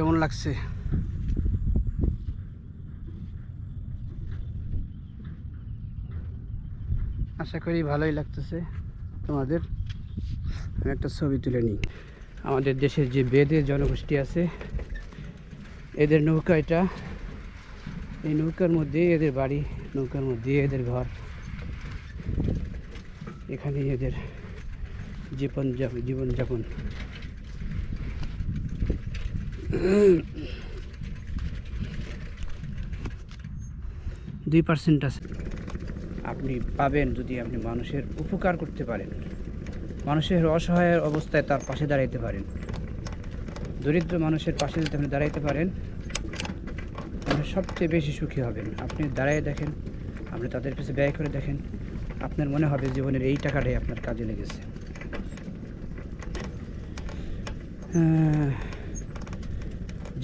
কেমন লাগছে? আশা করি ভালোই লাগতেছে। তোমাদের আমি একটা ছবি তুলে নিই। আমাদের দেশের যে বেদে জনগোষ্ঠী আছে, এদের নৌকা এটা। এই নৌকার মধ্যে এদের বাড়ি, নৌকার মধ্যে এদের ঘর। এখানে এদের জীবন জীবনযাপন। দুই পার্সেন্ট আছে। আপনি পাবেন যদি আপনি মানুষের উপকার করতে পারেন। মানুষের অসহায় অবস্থায় তার পাশে দাঁড়াইতে পারেন। দরিদ্র মানুষের পাশে যদি আপনি দাঁড়াইতে পারেন সবচেয়ে বেশি সুখী হবেন। আপনি দাঁড়ায় দেখেন আপনি তাদের কাছে ব্যয় করে দেখেন আপনার মনে হবে জীবনের এই টাকাটাই আপনার কাজে লেগেছে। আহ,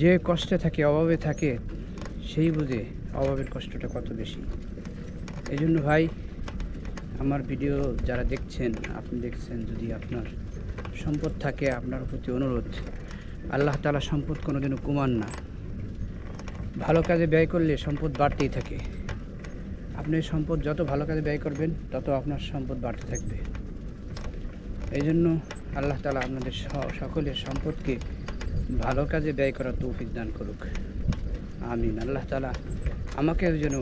যে কষ্টে থাকে, অভাবে থাকে, সেই বুঝে অভাবের কষ্টটা কত বেশি। এই জন্য ভাই, আমার ভিডিও যারা দেখছেন, আপনি দেখছেন, যদি আপনার সম্পদ থাকে, আপনার প্রতি অনুরোধ, আল্লাহ তালা সম্পদ কোনোদিনও কমান না। ভালো কাজে ব্যয় করলে সম্পদ বাড়তেই থাকে। আপনি সম্পদ যত ভালো কাজে ব্যয় করবেন, তত আপনার সম্পদ বাড়তে থাকবে। এই জন্য আল্লাহ তালা আপনাদের সকলের সম্পদকে ভালো কাজে ব্যয় করার তৌফিক দান করুক। আমিন। আল্লাহ তালা আমাকেও যেন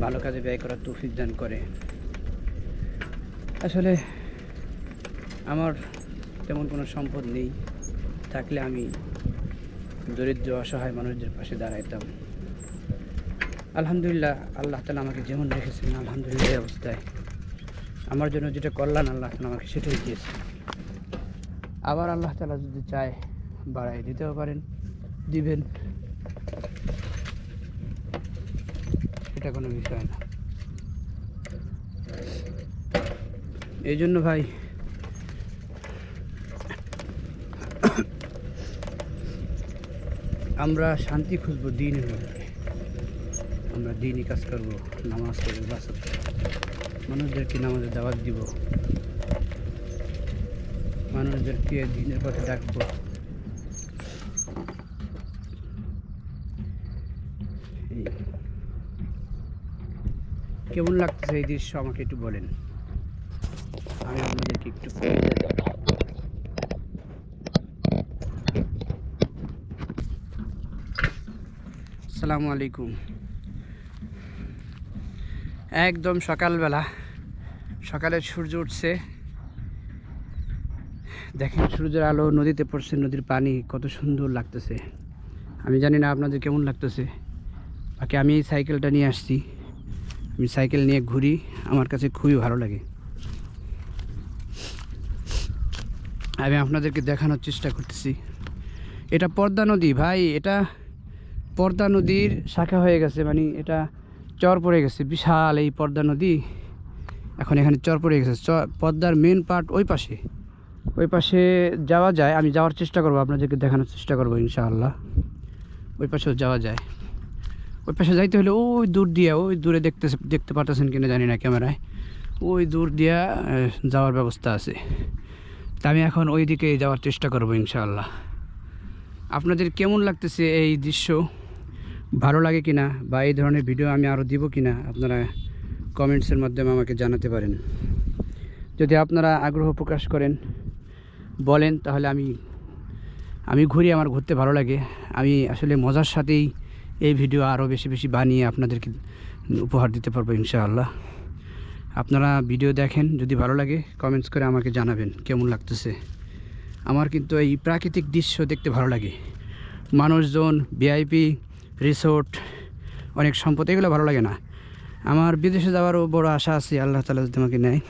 ভালো কাজে ব্যয় করার তৌফিক দান করে। আসলে আমার তেমন কোনো সম্পদ নেই। থাকলে আমি দরিদ্র, অসহায় মানুষদের পাশে দাঁড়াইতাম। আলহামদুলিল্লাহ আল্লাহ তালা আমাকে যেমন রেখেছেন, আলহামদুলিল্লাহ এই অবস্থায়। আমার জন্য যেটা কল্যাণ আল্লাহ তালা আমাকে সেটাই দিয়েছে আবার আল্লাহ তালা যদি চায় বাড়াই দিতেও পারেন, দিবেন। এটা কোনো বিষয় না। এই জন্য ভাই, আমরা শান্তি খুঁজবো দিনের মধ্যে। আমরা দিনই কাজ করব, নামাজ পড়ব, বাস মানুষদেরকে নামাজের দাওয়াত দিব। মানুষদেরকে দিনের পথে ডাকবো এই কেমন লাগতেছে এই দৃশ্য? আমাকে একটু বলেন। আমি আপনাদেরকে একটু আসসালামু আলাইকুম। একদম সকালবেলা। সকালে সূর্য উঠছে। দেখেন সূর্যের আলো নদীতে পড়ছে, নদীর পানি কত সুন্দর লাগতেছে। আমি জানি না আপনাদের কেমন লাগতেছে। বাকি আমি এই সাইকেলটা নিয়ে আসছি। আমি সাইকেল নিয়ে ঘুরি, আমার কাছে খুবই ভালো লাগে। আমি আপনাদেরকে দেখানোর চেষ্টা করতেছি। এটা পর্দা নদী, ভাই, এটা পর্দা নদীর শাখা হয়ে গেছে মানে এটা চর পড়ে গেছে, বিশাল এই পর্দা নদী। এখন এখানে চর পড়ে গেছে, চ, পদ্মার মেন পার্ট ওই পাশে। ওই পাশে যাওয়া যায়, আমি যাওয়ার চেষ্টা করব, আপনাদেরকে দেখানোর চেষ্টা করব, ইনশাআল্লাহ। ওই পাশেও যাওয়া যায়। ওই পাশে যাইতে হলে ওই দূর দিয়ে, ওই দূরে দেখতে দেখতে পারতেছেন কিনা জানি না ক্যামেরায়। ওই দূর দিয়া যাওয়ার ব্যবস্থা আছে। তা আমি এখন ওই দিকে যাওয়ার চেষ্টা করব ইনশাআল্লাহ। আপনাদের কেমন লাগতেছে এই দৃশ্য? ভালো লাগে কিনা? বা এই ধরনের ভিডিও আমি আরও দিব কিনা? আপনারা কমেন্টসের মাধ্যমে আমাকে জানাতে পারেন। যদি আপনারা আগ্রহ প্রকাশ করেন, বলেন, তাহলে আমি আমি ঘুরি, আমার ঘুরতে ভালো লাগে। আমি আসলে মজার সাথেই এই ভিডিও আরও বেশি বেশি বানিয়ে আপনাদেরকে উপহার দিতে পারব ইনশাআল্লাহ। আপনারা ভিডিও দেখেন, যদি ভালো লাগে কমেন্টস করে আমাকে জানাবেন, কেমন লাগতেছে। আমার কিন্তু এই প্রাকৃতিক দৃশ্য দেখতে ভালো লাগে। মানুষজন ভিআইপি রিসোর্ট অনেক সম্পদ, এগুলো ভালো লাগে না। আমার বিদেশে যাওয়ারও বড় আশা আছে, আল্লাহ তালা যদি আমাকে নেয়।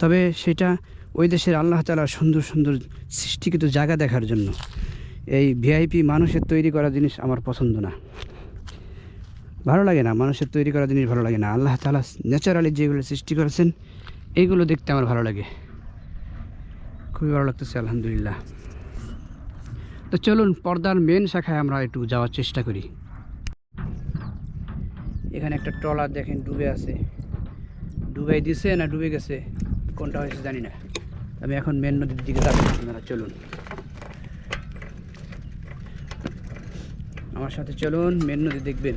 তবে সেটা ওই দেশের আল্লাহ তালার সুন্দর সুন্দর সৃষ্টিকৃত জায়গা দেখার জন্য। এই ভিআইপি মানুষের তৈরি করা জিনিস আমার পছন্দ না। ভালো লাগে না, মানুষের তৈরি করা জিনিস ভালো লাগে না। আল্লাহ তালা ন্যাচারালি যেগুলো সৃষ্টি করেছেন এইগুলো দেখতে আমার ভালো লাগে। খুবই ভালো লাগতেছে, আলহামদুলিল্লাহ। তো চলুন পর্দার মেন শাখায় আমরা একটু যাওয়ার চেষ্টা করি। এখানে একটা ট্রলার দেখেন, ডুবে আছে। ডুবে দিছে না ডুবে গেছে? কোনটা হয়েছে জানি না। আমি এখন মেন নদীর দিকে যাব আপনারা চলুন। আমার সাথে চলুন মেন নদী দেখবেন।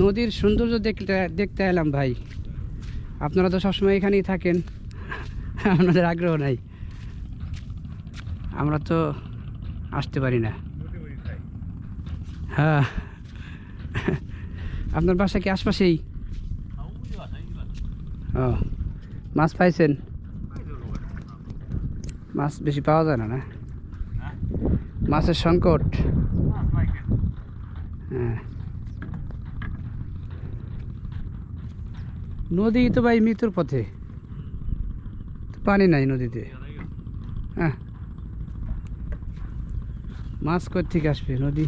নদীর সৌন্দর্য দেখতে দেখতে এলাম ভাই। আপনারা তো সবসময় এখানেই থাকেন। আপনাদের আগ্রহ নাই। আমরা তো আসতে পারি না। হ্যাঁ। আপনার বাসা কি আশপাশেই? ও, মাছ পাইছেন? মাছ বেশি পাওয়া যায় না না? মাছের সংকট হ্যাঁ নদী তো ভাই মৃত্যুর পথে। পানি নাই নদীতে। হ্যাঁ। মাছ কর থেকে আসবে? নদী,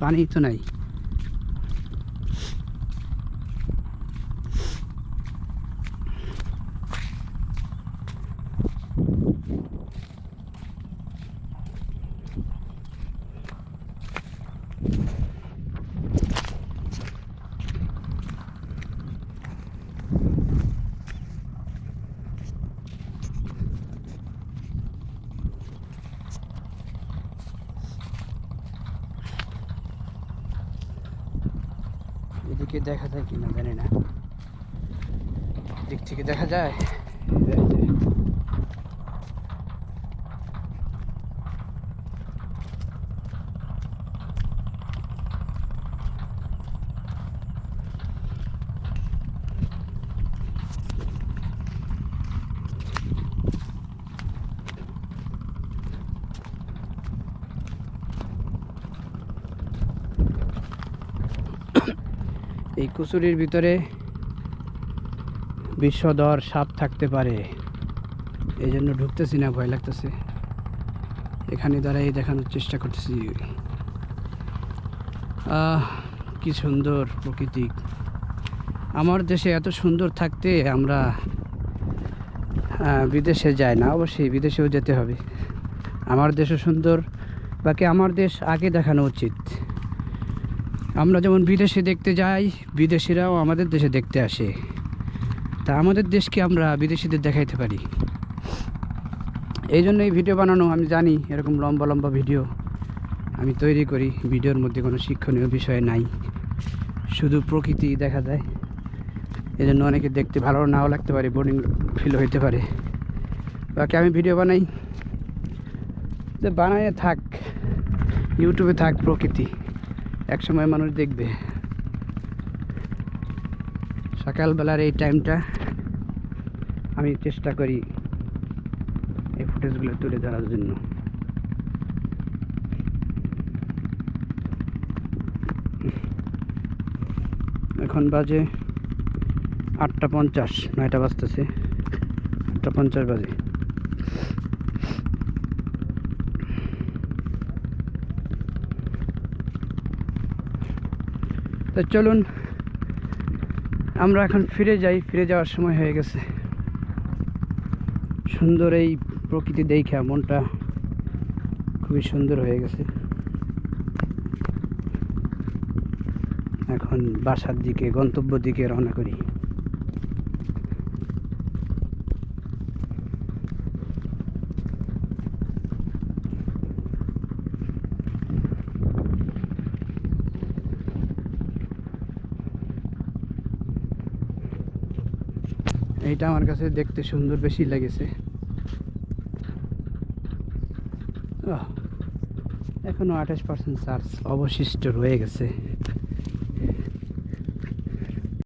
পানি তো নাই। এদিকে দেখা যায় কিনা জানি না। দিক থেকে দেখা যায়। কুচুরির ভিতরে বিষধর সাপ থাকতে পারে। এই জন্য ঢুকতেছি না, ভয় লাগতেছে। এখানে দাঁড়াই দেখানোর চেষ্টা করতেছি। আহ, কি সুন্দর প্রকৃতি। আমার দেশে এত সুন্দর থাকতে আমরা বিদেশে যাই না, অবশ্যই বিদেশেও যেতে হবে। আমার দেশও সুন্দর, বাকি আমার দেশ আগে দেখানো উচিত। আমরা যেমন বিদেশে দেখতে যাই, বিদেশিরাও আমাদের দেশে দেখতে আসে। তা আমাদের দেশকে আমরা বিদেশিদের দেখাইতে পারি। এই জন্য এই ভিডিও বানানো, আমি জানি এরকম লম্বা লম্বা ভিডিও আমি তৈরি করি। ভিডিওর মধ্যে কোনো শিক্ষণীয় বিষয় নাই। শুধু প্রকৃতি দেখা যায়। এই জন্য অনেকে দেখতে ভালো নাও লাগতে পারে বোরিং ফিল হইতে পারে। বাকি আমি ভিডিও বানাই। যে বানায় থাক, ইউটিউবে থাক প্রকৃতি। এক সময় মানুষ দেখবে। সকালবেলার এই টাইমটা আমি চেষ্টা করি এই ফুটেজগুলো তুলে ধরার জন্য। এখন বাজে আটটা পঞ্চাশ, নয়টা বাজতেছে। আটটা পঞ্চাশ বাজে। তো চলুন, আমরা এখন ফিরে যাই। ফিরে যাওয়ার সময় হয়ে গেছে। সুন্দর এই প্রকৃতি দেখা মনটা খুবই সুন্দর হয়ে গেছে। এখন বাসার দিকে, গন্তব্য দিকে রওনা করি। এইটা আমার কাছে দেখতে সুন্দর বেশি লেগেছে। আহ, এখনও আঠাশ পার্সেন্ট চার্জ অবশিষ্ট রয়ে গেছে।